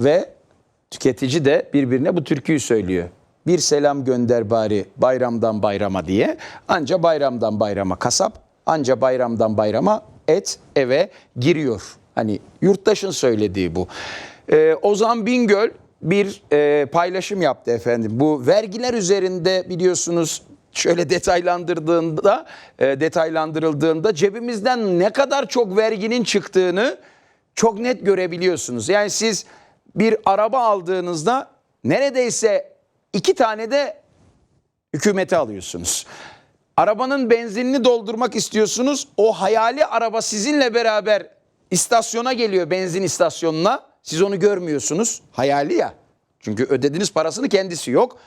ve tüketici de birbirine bu türküyü söylüyor. Bir selam gönder bari bayramdan bayrama diye. Anca bayramdan bayrama kasap, anca bayramdan bayrama et eve giriyor. Hani yurttaşın söylediği bu. Ee, Ozan Bingöl bir e, paylaşım yaptı efendim. Bu vergiler üzerinde biliyorsunuz şöyle detaylandırdığında e, detaylandırıldığında cebimizden ne kadar çok verginin çıktığını çok net görebiliyorsunuz. Yani siz bir araba aldığınızda neredeyse iki tane de hükümete alıyorsunuz. Arabanın benzinini doldurmak istiyorsunuz. O hayali araba sizinle beraber istasyona geliyor benzin istasyonuna. Siz onu görmüyorsunuz. Hayali ya. Çünkü ödediğiniz parasını kendisi yok.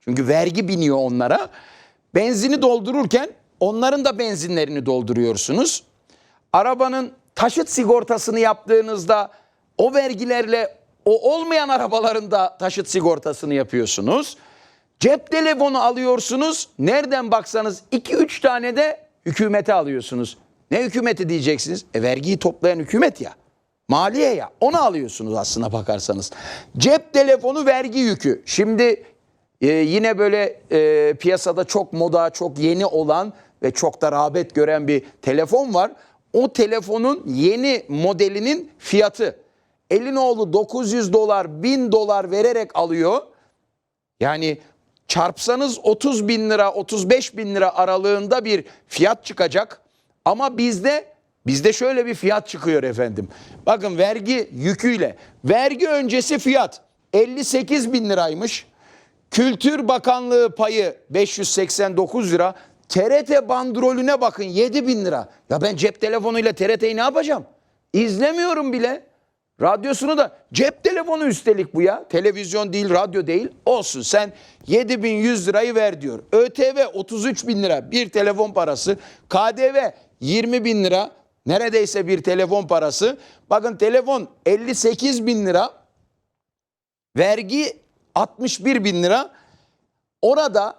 Çünkü vergi biniyor onlara. Benzini doldururken onların da benzinlerini dolduruyorsunuz. Arabanın taşıt sigortasını yaptığınızda o vergilerle o olmayan arabaların da taşıt sigortasını yapıyorsunuz. Cep telefonu alıyorsunuz. Nereden baksanız 2-3 tane de hükümete alıyorsunuz. Ne hükümeti diyeceksiniz? E vergiyi toplayan hükümet ya. Maliye ya. Onu alıyorsunuz aslına bakarsanız. Cep telefonu vergi yükü. Şimdi ee, yine böyle e, piyasada çok moda, çok yeni olan ve çok da rağbet gören bir telefon var. O telefonun yeni modelinin fiyatı Elinoğlu 900 dolar, 1000 dolar vererek alıyor. Yani çarpsanız 30 bin lira, 35 bin lira aralığında bir fiyat çıkacak. Ama bizde bizde şöyle bir fiyat çıkıyor efendim. Bakın vergi yüküyle. Vergi öncesi fiyat 58 bin liraymış. Kültür Bakanlığı payı 589 lira. TRT bandrolüne bakın 7 bin lira. Ya ben cep telefonuyla TRT'yi ne yapacağım? İzlemiyorum bile. Radyosunu da cep telefonu üstelik bu ya. Televizyon değil, radyo değil. Olsun sen 7100 lirayı ver diyor. ÖTV 33 bin lira bir telefon parası. KDV 20 bin lira neredeyse bir telefon parası. Bakın telefon 58 bin lira. Vergi 61 bin lira. Orada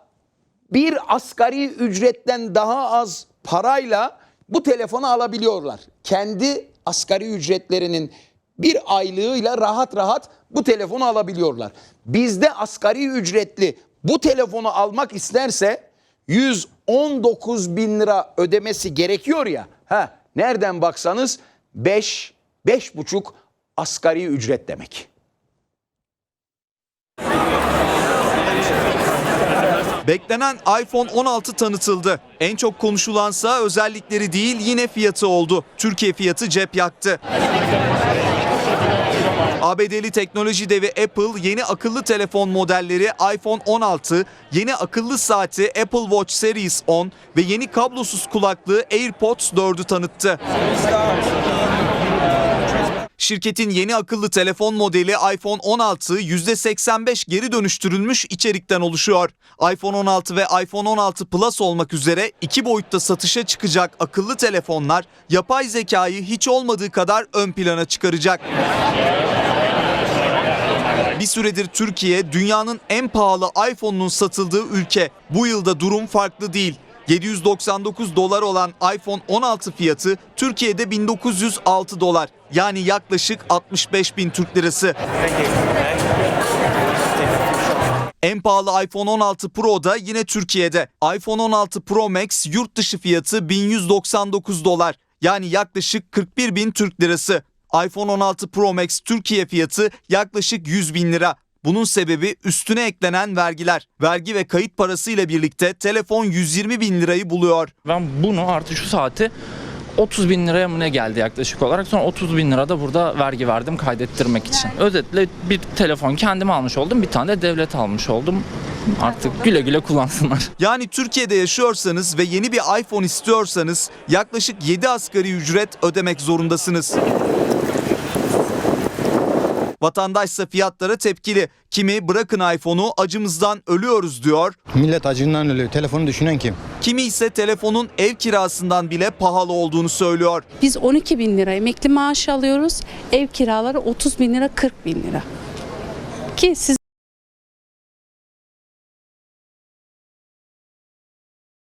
bir asgari ücretten daha az parayla bu telefonu alabiliyorlar. Kendi asgari ücretlerinin bir aylığıyla rahat rahat bu telefonu alabiliyorlar. Bizde asgari ücretli bu telefonu almak isterse 119 bin lira ödemesi gerekiyor ya. Ha, nereden baksanız 5, 5,5 asgari ücret demek. Beklenen iPhone 16 tanıtıldı. En çok konuşulansa özellikleri değil yine fiyatı oldu. Türkiye fiyatı cep yaktı. ABD'li teknoloji devi Apple yeni akıllı telefon modelleri iPhone 16, yeni akıllı saati Apple Watch Series 10 ve yeni kablosuz kulaklığı AirPods 4'ü tanıttı. Şirketin yeni akıllı telefon modeli iPhone 16 %85 geri dönüştürülmüş içerikten oluşuyor. iPhone 16 ve iPhone 16 Plus olmak üzere iki boyutta satışa çıkacak akıllı telefonlar yapay zekayı hiç olmadığı kadar ön plana çıkaracak. Bir süredir Türkiye dünyanın en pahalı iPhone'unun satıldığı ülke. Bu yılda durum farklı değil. 799 dolar olan iPhone 16 fiyatı Türkiye'de 1906 dolar. Yani yaklaşık 65 bin Türk lirası. En pahalı iPhone 16 Pro da yine Türkiye'de. iPhone 16 Pro Max yurt dışı fiyatı 1199 dolar. Yani yaklaşık 41 bin Türk lirası. iPhone 16 Pro Max Türkiye fiyatı yaklaşık 100 bin lira. Bunun sebebi üstüne eklenen vergiler. Vergi ve kayıt parası ile birlikte telefon 120 bin lirayı buluyor. Ben bunu artı şu saati 30 bin liraya mı ne geldi yaklaşık olarak. Sonra 30 bin lira da burada vergi verdim kaydettirmek için. Özetle bir telefon kendim almış oldum. Bir tane de devlet almış oldum. Artık güle güle kullansınlar. Yani Türkiye'de yaşıyorsanız ve yeni bir iPhone istiyorsanız yaklaşık 7 asgari ücret ödemek zorundasınız. Vatandaşsa fiyatlara tepkili. Kimi bırakın iPhone'u acımızdan ölüyoruz diyor. Millet acından ölüyor. Telefonu düşünen kim? Kimi ise telefonun ev kirasından bile pahalı olduğunu söylüyor. Biz 12 bin lira emekli maaş alıyoruz. Ev kiraları 30 bin lira 40 bin lira. Ki siz